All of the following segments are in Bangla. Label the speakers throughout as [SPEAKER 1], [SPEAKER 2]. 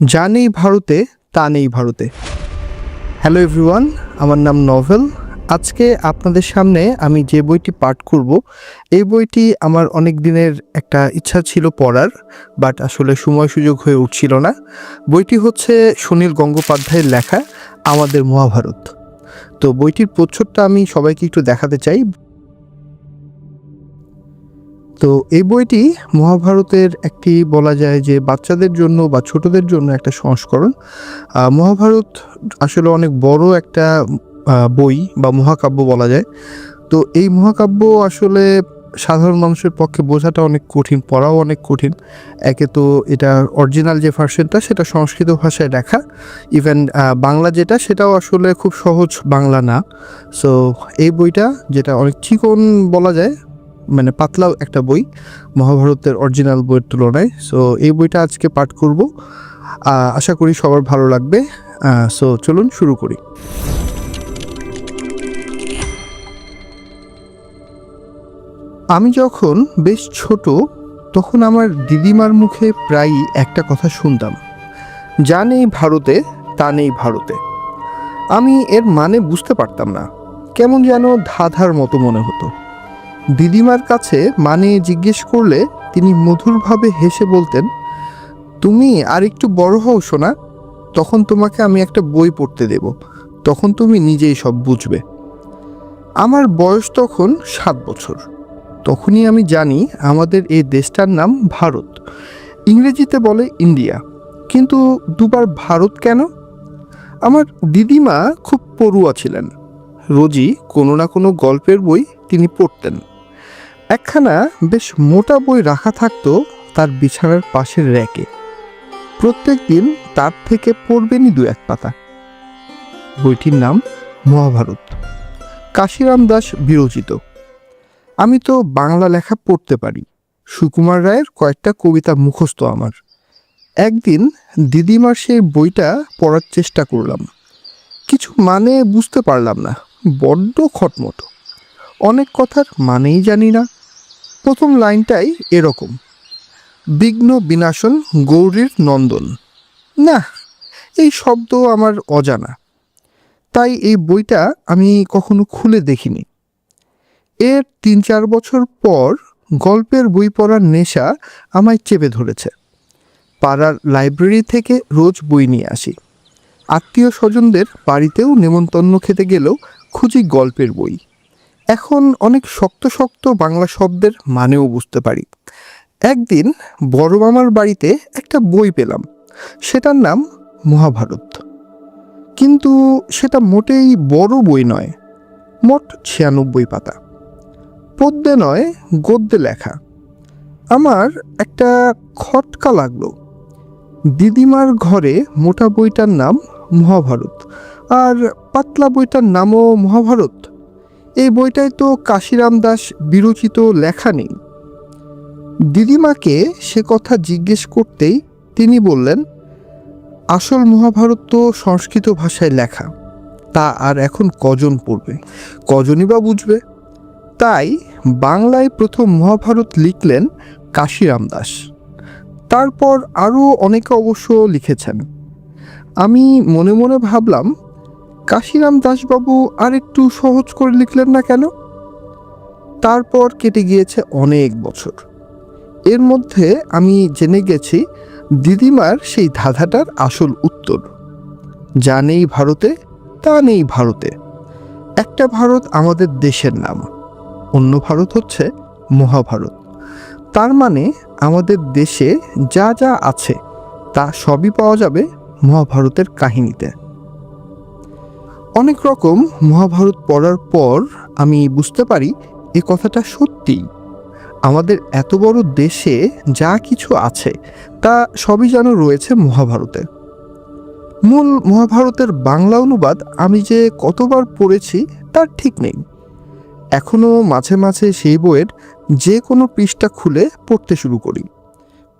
[SPEAKER 1] যা নেই ভারতে, তা নেই ভারতে। হ্যালো এভরিওয়ান আমার নাম নভেল আজকে আপনাদের সামনে আমি যে বইটি পাঠ করব, এই বইটি আমার অনেক দিনের একটা ইচ্ছা ছিল পড়ার, বাট আসলে সময় সুযোগ হয়ে উঠছিল না। বইটি হচ্ছে সুনীল গঙ্গোপাধ্যায়ের লেখা, আমাদের মহাভারত। তো বইটির প্রচ্ছদটা আমি সবাইকে একটু দেখাতে চাই। তো এই বইটি মহাভারতের একটি বলা যায় যে বাচ্চাদের জন্য বা ছোটদের জন্য একটা সংস্করণ। মহাভারত আসলে অনেক বড় একটা বই বা মহাকাব্য বলা যায়। তো এই মহাকাব্য আসলে সাধারণ মানুষের পক্ষে বোঝাটা অনেক কঠিন, পড়াও অনেক কঠিন। একে তো এটা অরিজিনাল যে ভার্সনটা সেটা সংস্কৃত ভাষায় লেখা। ইভেন বাংলা যেটা সেটাও আসলে খুব সহজ বাংলা না। সো এই বইটা যেটা অনেক চিকন বলা যায় মানে পাতলাও একটা বই, মহাভারতের অরিজিনাল বইয়ের তুলনায়। সো এই বইটা আজকে পাঠ করব। আশা করি সবার ভালো লাগবে। সো চলুন শুরু করি। আমি যখন বেশ ছোট, তখন আমার দিদিমার মুখে প্রায়ই একটা কথা শুনতাম। যা নেই ভারতে, তা নেই ভারতে। আমি এর মানে বুঝতে পারতাম না। কেমন যেন ধাঁধার মতো মনে হতো। দিদিমার কাছে মানে জিজ্ঞেস করলে তিনি মধুরভাবে হেসে বলতেন, তুমি আর একটু বড় হও শোনা তখন তোমাকে আমি একটা বই পড়তে দেব, তখন তুমি নিজেই সব বুঝবে। আমার বয়স তখন সাত বছর। তখনই আমি জানি আমাদের এই দেশটার নাম ভারত। ইংরেজিতে বলে ইন্ডিয়া। কিন্তু দুবার ভারত কেন? আমার দিদিমা খুব পড়ুয়া ছিলেন। রোজই কোনো না কোনো গল্পের বই তিনি পড়তেন। একখানা বেশ মোটা বই রাখা থাকতো তার বিছানার পাশের র্যাকে। প্রত্যেক দিন তার থেকে পড়বেনই দু এক পাতা। বইটির নাম মহাভারত। কাশিরাম দাস বিরচিত। আমি তো বাংলা লেখা পড়তে পারি। সুকুমার রায়ের কয়েকটা কবিতা মুখস্থ আমার। একদিন দিদিমার সেই বইটা পড়ার চেষ্টা করলাম। কিছু মানে বুঝতে পারলাম না, বড্ড খটমটো। অনেক কথার মানেই জানি না। প্রথম লাইনটাই এরকম। বিঘ্ন বিনাশন গৌরীর নন্দন। না এই শব্দ আমার অজানা। তাই এই বইটা আমি কখনো খুলে দেখিনি। এর তিন চার বছর পর গল্পের বই পড়ার নেশা আমায় চেপে ধরেছে। পাড়ার লাইব্রেরি থেকে রোজ বই নিয়ে আসি। আত্মীয় স্বজনদের বাড়িতেও নেমন্তন্ন খেতে গেলেও খুঁজি গল্পের বই। এখন অনেক শক্ত শক্ত বাংলা শব্দের মানেও বুঝতে পারি। একদিন বড় মামার বাড়িতে একটা বই পেলাম। সেটার নাম মহাভারত। কিন্তু সেটা মোটেই বড় বই নয়, মোট ছিয়ানব্বই পাতা। পদ্যে নয়, গদ্যে লেখা। আমার একটা খটকা লাগল। দিদিমার ঘরে মোটা বইটার নাম মহাভারত। আর পাতলা বইটার নামও মহাভারত। এই বইটায় তো কাশিরাম দাস বিরচিত লেখা নেই। দিদিমাকে সে কথা জিজ্ঞেস করতেই তিনি বললেন, আসল মহাভারত তো সংস্কৃত ভাষায় লেখা, তা আর এখন কজন পড়বে? কজনই বা বুঝবে? তাই বাংলায় প্রথম মহাভারত লিখলেন কাশিরাম দাস। তারপর আরও অনেকে অবশ্য লিখেছেন। আমি মনে মনে ভাবলাম কাশিরাম দাসবাবু আর একটু সহজ করে লিখলেন না কেন? তারপর কেটে গিয়েছে অনেক বছর। এর মধ্যে আমি জেনে গেছি দিদিমার সেই ধাঁধাটার আসল উত্তর। যা নেই ভারতে, তা নেই ভারতে। একটা ভারত আমাদের দেশের নাম, অন্য ভারত হচ্ছে মহাভারত। তার মানে আমাদের দেশে যা যা আছে, তা সবই পাওয়া যাবে মহাভারতের কাহিনীতে। অনেক রকম মহাভারত পড়ার পর আমি বুঝতে পারি এ কথাটা সত্যি আমাদের এত বড় দেশে যা কিছু আছে, তা সবই যেন রয়েছে মহাভারতে। মূল মহাভারতের বাংলা অনুবাদ আমি যে কতবার পড়েছি, তার ঠিক নেই। এখনও মাঝে মাঝে সেই বইয়ের যে কোনো পৃষ্ঠা খুলে পড়তে শুরু করি।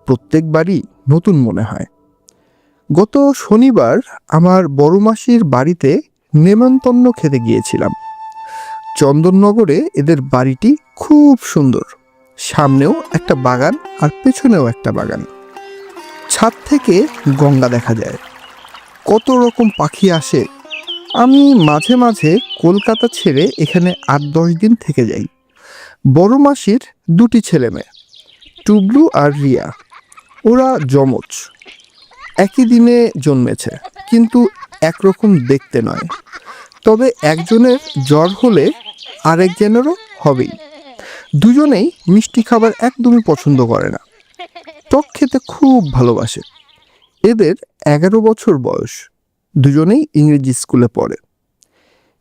[SPEAKER 1] প্রত্যেকবারই নতুন মনে হয়। গত শনিবার আমার বড় মাসির বাড়িতে নেমন্তন্ন খেতে গিয়েছিলাম। চন্দননগরে এদের বাড়িটি খুব সুন্দর। সামনেও একটা বাগান আর পেছনেও একটা বাগান। ছাদ থেকে গঙ্গা দেখা যায়। কত রকম পাখি আসে। আমি মাঝে মাঝে কলকাতা ছেড়ে এখানে আট দশ দিন থেকে যাই। বড় মাসির দুটি ছেলে মেয়ে, টুবলু আর রিয়া। ওরা যমজ। একই দিনে জন্মেছে, কিন্তু একরকম দেখতে নয়। তবে একজনের জ্বর হলে আরেকজনেরও হবেই। দুজনেই মিষ্টি খাবার একদমই পছন্দ করে না। টক খেতে খুব ভালোবাসে। এদের এগারো বছর বয়স। দুজনেই ইংরেজি স্কুলে পড়ে।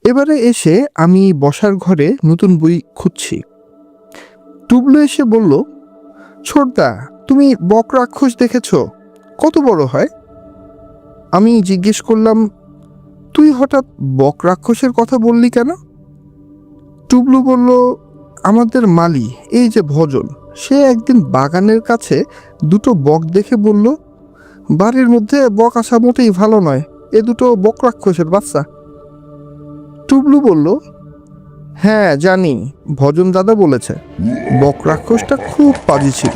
[SPEAKER 1] এবারে এসে আমি বসার ঘরে নতুন বই খুঁজছি। টুবলু এসে বলল, ছোটদা, তুমি বক রাক্ষস দেখেছ? কত বড় হয়? আমি জিজ্ঞেস করলাম, তুই হঠাৎ বক রাক্ষসের কথা বললি কেন? টুবলু বলল, আমাদের মালি, এই যে ভজন, সে একদিন বাগানের কাছে দুটো বক দেখে বলল, বাড়ির মধ্যে বক আসা মোটেই ভালো নয়, এ দুটো বক রাক্ষসের বাচ্চা। টুবলু বলল হ্যাঁ জানি, ভজন দাদা বলেছে, বক রাক্ষসটা খুব পাজি ছিল,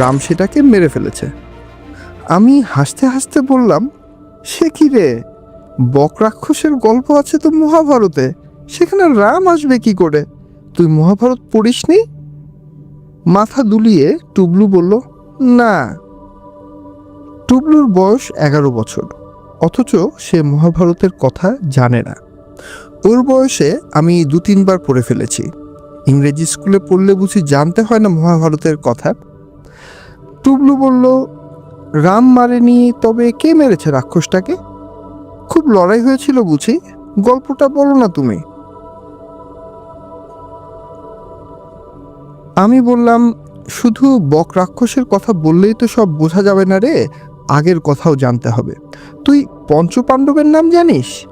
[SPEAKER 1] রাম সেটাকে মেরে ফেলেছে। আমি হাসতে হাসতে বললাম সে কি রে? বক রাক্ষসের গল্প আছে তো মহাভারতে। সেখানে রাম আসবে কি করে? তুই মহাভারত পড়িসনি? মাথা দুলিয়ে টুবলু বলল, না। টুবলুর বয়স এগারো বছর, অথচ সে মহাভারতের কথা জানে না। ওর বয়সে আমি দু তিনবার পড়ে ফেলেছি। ইংরেজি স্কুলে পড়লে বুঝি জানতে হয় না মহাভারতের কথা। টুবলু বলল রাম মারেনি, তবে কে মেরেছে রাক্ষসটাকে? খুব লড়াই হয়েছিল বুঝি। গল্পটা বলো না তুমি। আমি বললাম, শুধু বক রাক্ষসের কথা বললেই তো সব বোঝা যাবে না রে, আগের কথাও জানতে হবে। তুই পঞ্চপাণ্ডবের নাম জানিস?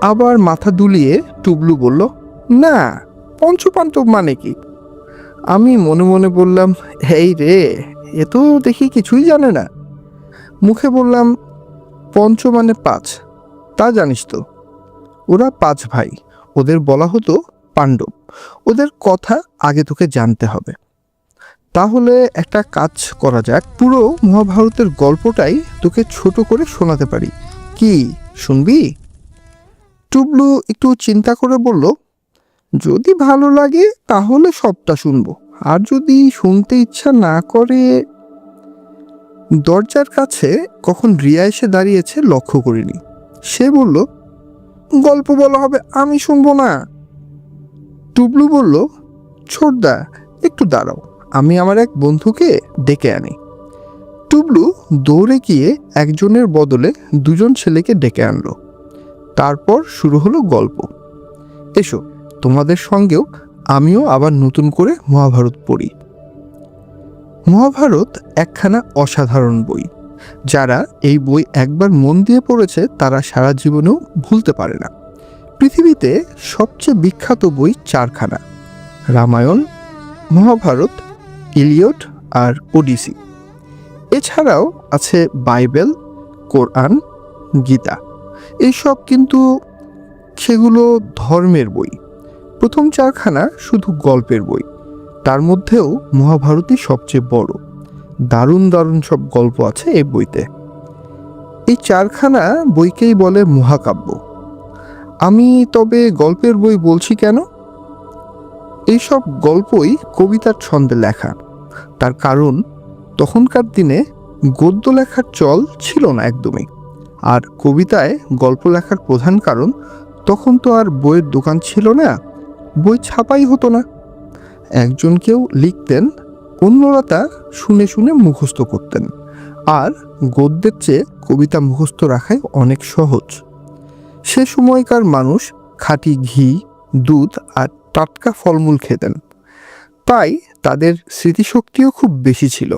[SPEAKER 1] আবার মাথা দুলিয়ে টুবলু বলল, না, পঞ্চপাণ্ডব মানে কি? আমি মনে মনে বললাম এই রে এ তো দেখি কিছুই জানে না। মুখে বললাম পঞ্চ মানে পাঁচ, তা জানিস তো। ওরা পাঁচ ভাই, ওদের বলা হতো পাণ্ডব। ওদের কথা আগে তোকে জানতে হবে। তাহলে একটা কাজ করা যাক, পুরো মহাভারতের গল্পটাই তোকে ছোট করে শোনাতে পারি। কি, শুনবি? টুবলু একটু চিন্তা করে বলল, যদি ভালো লাগে তাহলে সবটা শুনব। আর যদি শুনতে ইচ্ছা না করে, দরজার কাছে কখন রিয়া এসে দাঁড়িয়েছে লক্ষ্য করিনি। সে বলল, গল্প বলা হবে, আমি শুনব না। টুবলু বলল, ছোটদা, একটু দাঁড়াও, আমি আমার এক বন্ধুকে ডেকে আনি। টুবলু দৌড়ে গিয়ে একজনের বদলে দুজন ছেলেকে ডেকে আনলো। তারপর শুরু হলো গল্প। এসো, তোমাদের সঙ্গেও আমিও আবার নতুন করে মহাভারত পড়ি। মহাভারত একখানা অসাধারণ বই। যারা এই বই একবার মন দিয়ে পড়েছে, তারা সারা জীবনেও ভুলতে পারে না। পৃথিবীতে সবচেয়ে বিখ্যাত বই চারখানা। রামায়ণ, মহাভারত, ইলিয়ট আর ওডিসি। এছাড়াও আছে বাইবেল, কোরআন, গীতা। এইসব কিন্তু সেগুলো ধর্মের বই। প্রথম চারখানা শুধু গল্পের বই। তার মধ্যেও মহাভারতই সবচেয়ে বড়। দারুণ দারুণ সব গল্প আছে এই বইতে। এই চারখানা বইকেই বলে মহাকাব্য। আমি তবে গল্পের বই বলছি কেন? এইসব গল্পই কবিতার ছন্দে লেখা। তার কারণ, তখনকার দিনে গদ্য লেখার চল ছিল না একদমই। আর কবিতায় গল্প লেখার প্রধান কারণ, তখন তো আর বইয়ের দোকান ছিল না। বই ছাপাই হতো না। একজন কেউ লিখতেন, অন্যরা তা শুনে শুনে মুখস্থ করতেন। আর গদ্যের চেয়ে কবিতা মুখস্থ রাখাই অনেক সহজ। সে সময়কার মানুষ খাঁটি ঘি, দুধ আর টাটকা ফলমূল খেতেন। তাই তাদের স্মৃতিশক্তিও খুব বেশি ছিল।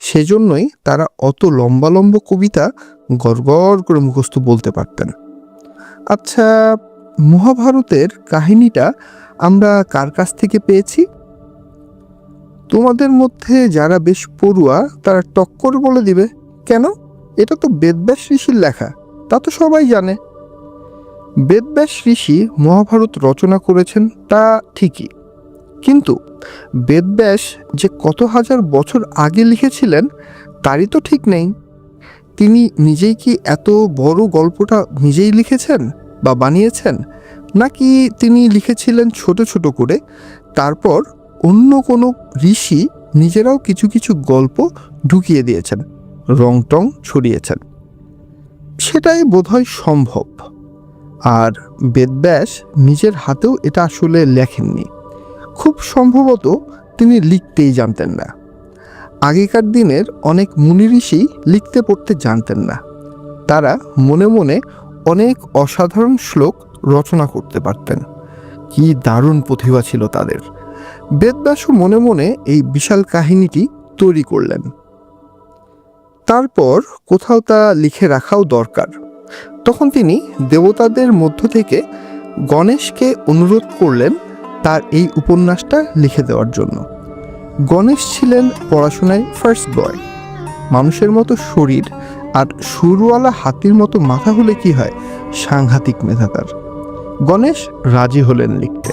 [SPEAKER 1] সেজন্যই তারা অত লম্বা লম্বা কবিতা গড়গড় করে মুখস্থ বলতে পারতেন। আচ্ছা মহাভারতের কাহিনীটা আমরা কার কাছ থেকে পেয়েছি? তোমাদের মধ্যে যারা বেশ পড়ুয়া, তারা টক্কর বলে দিবে। কেন? এটা তো বেদব্যাস ঋষির লেখা, তা তো সবাই জানে। বেদব্যাস ঋষি মহাভারত রচনা করেছেন তা ঠিকই। কিন্তু বেদব্যাস যে কত হাজার বছর আগে লিখেছিলেন, তারই তো ঠিক নেই। তিনি নিজেই কি এত বড় গল্পটা নিজেই লিখেছেন? বা বানিয়েছেন? নাকি তিনি লিখেছিলেন ছোট ছোট করে? তারপর অন্য কোনো ঋষি নিজেরাও কিছু কিছু গল্প ঢুকিয়ে দিয়েছেন রং টং ছড়িয়েছেন। সেটাই বোধহয় সম্ভব। আর বেদব্যাস নিজের হাতেও এটা আসলে লেখেননি। খুব সম্ভবত তিনি লিখতেই জানতেন না। আগেকার দিনের অনেক মুনি ঋষি লিখতে পড়তে জানতেন না। তারা মনে মনে অনেক অসাধারণ শ্লোক রচনা করতে পারতেন। কি দারুণ প্রতিভা ছিল তাদের। বেদব্যাসও মনে মনে এই বিশাল কাহিনীটি তৈরি করলেন। তারপর কোথাও তা লিখে রাখাও দরকার। তখন তিনি দেবতাদের মধ্য থেকে গণেশকে অনুরোধ করলেন তার এই উপন্যাসটা লিখে দেওয়ার জন্য। গণেশ ছিলেন পড়াশোনায় ফার্স্ট বয় মানুষের মতো শরীর আর সুরওয়ালা হাতির মতো মাথা হলে কি হয়? সাংঘাতিক মেধা তার। গণেশ রাজি হলেন লিখতে।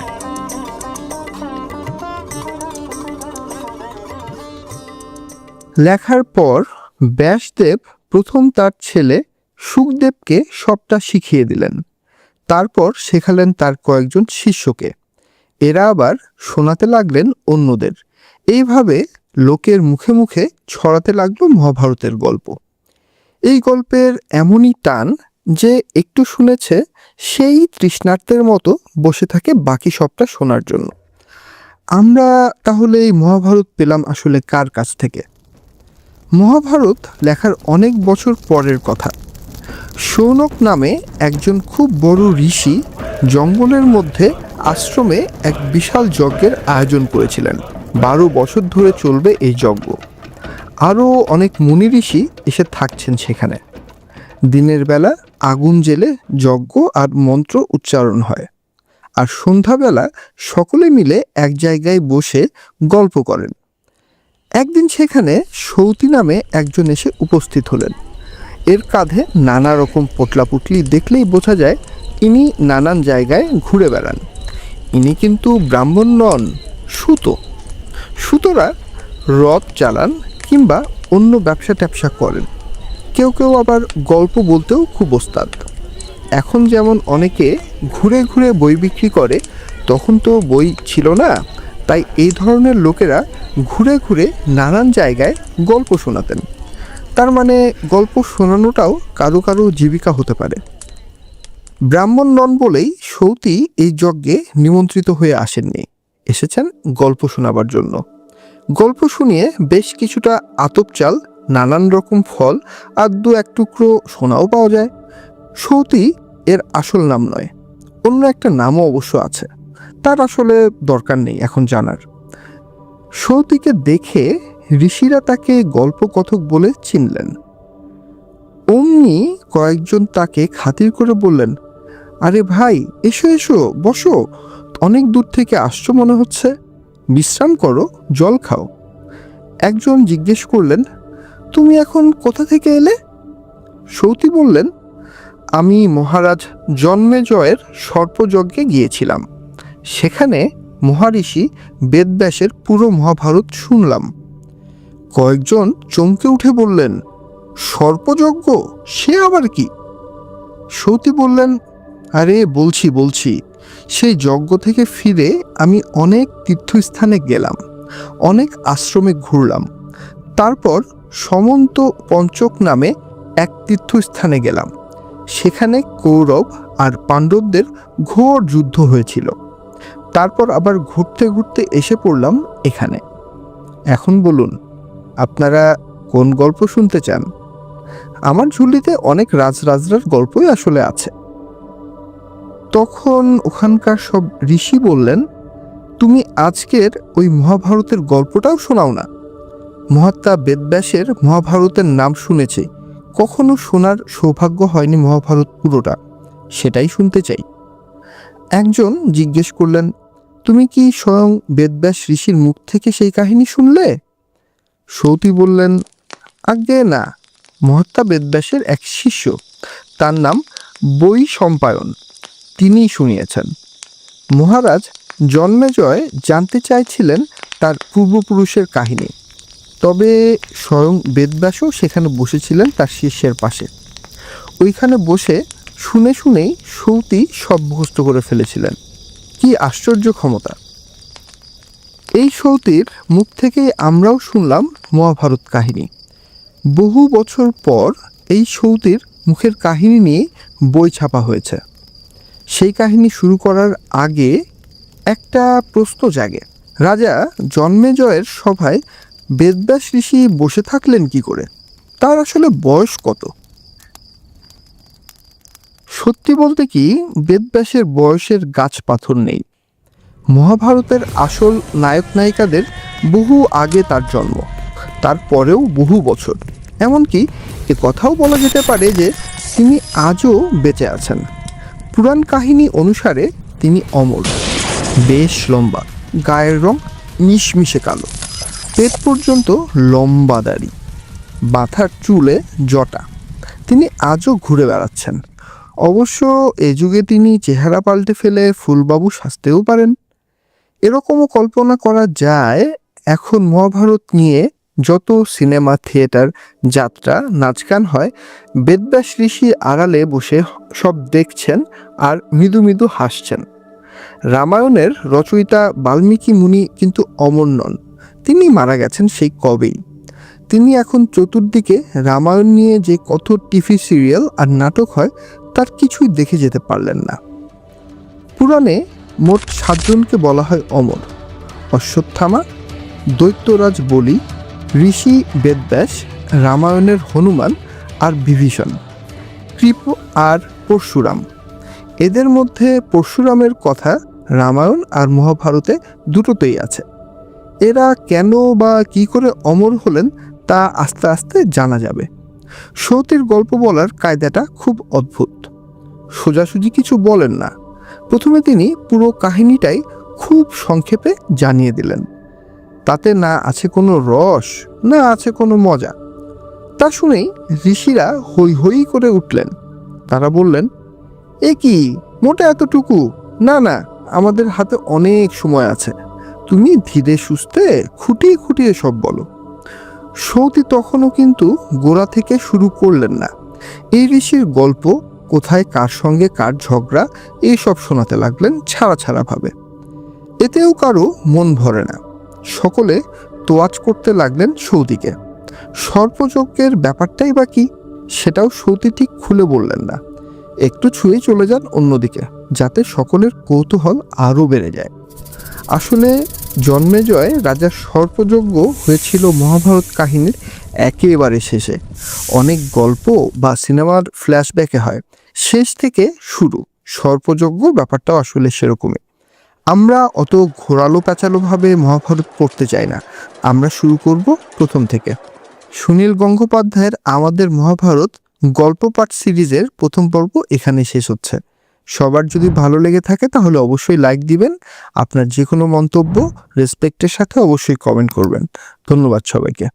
[SPEAKER 1] লেখার পর ব্যাসদেব প্রথম তার ছেলে সুখদেবকে সবটা শিখিয়ে দিলেন। তারপর শেখালেন তার কয়েকজন শিষ্যকে। এরা আবার শোনাতে লাগলেন অন্যদের। এইভাবে লোকের মুখে মুখে ছড়াতে লাগল মহাভারতের গল্প। এই গল্পের এমনই টান যে একটু শুনেছে সেই তৃষ্ণার্থের মতো বসে থাকে বাকি সবটা শোনার জন্য। আমরা তাহলে এই মহাভারত পেলাম আসলে কার কাছ থেকে? মহাভারত লেখার অনেক বছর পরের কথা। সৌনক নামে একজন খুব বড় ঋষি জঙ্গলের মধ্যে আশ্রমে এক বিশাল যজ্ঞের আয়োজন করেছিলেন। বারো বছর ধরে চলবে এই যজ্ঞ। আরও অনেক মুনি ঋষি এসে থাকছেন সেখানে। দিনের বেলা আগুন জেলে যজ্ঞ আর মন্ত্র উচ্চারণ হয়। আর সন্ধ্যাবেলা সকলে মিলে এক জায়গায় বসে গল্প করেন। একদিন সেখানে সৌতি নামে একজন এসে উপস্থিত হলেন। এর কাঁধে নানা রকম পোটলাপুটলি দেখলেই বোঝা যায়, ইনি নানান জায়গায় ঘুরে বেড়ান। ইনি কিন্তু ব্রাহ্মণ নন, সুতো। সুতোরা রথ চালান কিংবা অন্য ব্যবসা ট্যাবসা করেন। কেউ কেউ আবার গল্প বলতেও খুব ওস্তাদ। এখন যেমন অনেকে ঘুরে ঘুরে বই বিক্রি করে, তখন তো বই ছিল না, তাই এই ধরনের লোকেরা ঘুরে ঘুরে নানান জায়গায় গল্প শোনাতেন। তার মানে গল্প শোনানোটাও কারও কারও জীবিকা হতে পারে। ব্রাহ্মণ নন বলেই সৌতি এই যজ্ঞে নিমন্ত্রিত হয়ে আসেননি। এসেছেন গল্প শোনাবার জন্য। গল্প শুনিয়ে বেশ কিছুটা আতপ চাল, নানান রকম ফল আর দু এক টুকরো সোনাও পাওয়া যায়। সৌতি এর আসল নাম নয়, অন্য একটা নামও অবশ্য আছে। তার আসলে দরকার নেই এখন জানার। সৌতিকে দেখে ঋষিরা তাকে গল্প কথক বলে চিনলেন। অমনি কয়েকজন তাকে খাতির করে বললেন, আরে ভাই, এসো এসো, বসো। অনেক দূর থেকে আসছো মনে হচ্ছে? বিশ্রাম করো, জল খাও। একজন জিজ্ঞেস করলেন, তুমি এখন কোথা থেকে এলে? সৌতি বললেন, আমি মহারাজ জন্মেজয়ের সর্পযজ্ঞে গিয়েছিলাম। সেখানে মহারিষি বেদব্যাসের পুরো মহাভারত শুনলাম। কয়েকজন চমকে উঠে বললেন, সর্পযজ্ঞ? সে আবার কি? সৌতি বললেন, আরে, বলছি বলছি। সেই যজ্ঞ থেকে ফিরে আমি অনেক তীর্থস্থানে গেলাম, অনেক আশ্রমে ঘুরলাম। তারপর সমন্ত পঞ্চক নামে এক তীর্থস্থানে গেলাম। সেখানে কৌরব আর পাণ্ডবদের ঘোর যুদ্ধ হয়েছিল। তারপর আবার ঘুরতে ঘুরতে এসে পড়লাম এখানে। এখন বলুন, আপনারা কোন গল্প শুনতে চান? আমার ঝুলিতে অনেক রাজরাজরার গল্পই আসলে আছে। তখন ওখানকার সব ঋষি বললেন, তুমি আজকের ওই মহাভারতের গল্পটাও শোনাও না। মহাত্মা বেদব্যাসের মহাভারতের নাম শুনেছে। কখনো শোনার সৌভাগ্য হয়নি মহাভারত পুরোটা। সেটাই শুনতে চাই। একজন জিজ্ঞেস করলেন, তুমি কি স্বয়ং বেদব্যাস ঋষির মুখ থেকে সেই কাহিনী শুনলে? সৌতি বললেন, আজ্ঞে না। মহাত্মা বেদব্যাসের এক শিষ্য। তার নাম বই সম্পায়ন তিনিই শুনিয়েছেন। মহারাজ জন্মেজয় জানতে চাইছিলেন তার পূর্বপুরুষের কাহিনী। তবে স্বয়ং বেদব্যাসও সেখানে বসেছিলেন তার শিষ্যের পাশে। ওইখানে বসে শুনে শুনেই সৌতি সব মুখস্থ করে ফেলেছিলেন। কি আশ্চর্য ক্ষমতা! এই সৌতির মুখ থেকে আমরাও শুনলাম মহাভারত কাহিনী। বহু বছর পর এই সৌতির মুখের কাহিনী নিয়ে বই ছাপা হয়েছে। সেই কাহিনী শুরু করার আগে একটা প্রশ্ন জাগে। রাজা জন্মেজয়ের সভায় বেদব্যাস ঋষি বসে থাকলেন কি করে? তার আসলে বয়স কত? সত্যি বলতে কি, বেদব্যাসের বয়সের গাছ পাথর নেই। মহাভারতের আসল নায়ক নায়িকাদের বহু আগে তার জন্ম, তারপরেও বহু বছর। এমনকি এ কথাও বলা যেতে পারে যে তিনি আজও বেঁচে আছেন। পুরাণ কাহিনী অনুসারে তিনি অমর, বেশ লম্বা, গায়ের রং মিশমিশে কালো, পেট পর্যন্ত লম্বা দাড়ি, মাথার চুলে জটা। তিনি আজও ঘুরে বেড়াচ্ছেন। অবশ্য এ যুগে তিনি চেহারা পাল্টে ফেলে ফুলবাবু সাজতেও পারেন। এরকমও কল্পনা করা যায়, এখন মহাভারত নিয়ে যত সিনেমা থিয়েটার যাত্রা, নাচগান হয়, বেদব্যাস ঋষি আড়ালে বসে সব দেখছেন আর মৃদু মৃদু হাসছেন। রামায়ণের রচয়িতা বাল্মীকি মুনি কিন্তু অমর নন। তিনি মারা গেছেন সেই কবেই। তিনি এখন চতুর্দিকে রামায়ণ নিয়ে যে কত টিভি সিরিয়াল আর নাটক হয়, তার কিছুই দেখে যেতে পারলেন না। পুরাণে মোট সাতজনকে বলা হয় অমর। অশ্বত্থামা, দৈত্যরাজ বলি ঋষি বেদব্যাস, রামায়ণের হনুমান আর বিভীষণ, কৃপ আর পরশুরাম। এদের মধ্যে পরশুরামের কথা রামায়ণ আর মহাভারতে দুটোতেই আছে। এরা কেন বা কি করে অমর হলেন তা আস্তে আস্তে জানা যাবে। সতীর গল্প বলার কায়দাটা খুব অদ্ভুত। সোজাসুজি কিছু বলেন না। প্রথমে তিনি পুরো কাহিনীটাই খুব সংক্ষেপে জানিয়ে দিলেন। তাতে না আছে কোনো রস, না আছে কোনো মজা। তা শুনেই ঋষিরা হই হই করে উঠলেন। তারা বললেন, এ কি, মোটা এতটুকু? না না, আমাদের হাতে অনেক সময় আছে। তুমি ধীরে সুস্থে খুঁটিয়ে খুঁটিয়ে সব বলো। সৌতি তখনও কিন্তু গোড়া থেকে শুরু করলেন না। এই ঋষির গল্প কোথায়, কার সঙ্গে কার ঝগড়া এইসব শোনাতে লাগলেন ছাড়া ছাড়া ভাবে। এতেও কারও মন ভরে না। সকলে তোয়াজ করতে লাগলেন সৌদিকে। সর্পযজ্ঞের ব্যাপারটাই বা কি, সেটাও সৌতি ঠিক খুলে বললেন না। একটু ছুঁয়ে চলে যান অন্যদিকে, যাতে সকলের কৌতূহল আরও বেড়ে যায়। আসলে জন্মেজয় রাজার সর্পযজ্ঞ হয়েছিল মহাভারত কাহিনীর একেবারে শেষে। অনেক গল্প বা সিনেমার ফ্ল্যাশব্যাকে হয়। শেষ থেকে শুরু। সর্পযজ্ঞ ব্যাপারটাও আসলে সেরকমই। আমরা অত ঘোরালো প্যাচালোভাবে মহাভারত পড়তে চাই না। আমরা শুরু করব প্রথম থেকে। সুনীল গঙ্গোপাধ্যায়ের আমাদের মহাভারত গল্প পাঠ সিরিজের প্রথম পর্ব এখানে শেষ হচ্ছে। সবার যদি ভালো লেগে থাকে তাহলে অবশ্যই লাইক দিবেন। আপনার যে কোনো মন্তব্য রেসপেক্টের সাথে অবশ্যই কমেন্ট করবেন। ধন্যবাদ সবাইকে।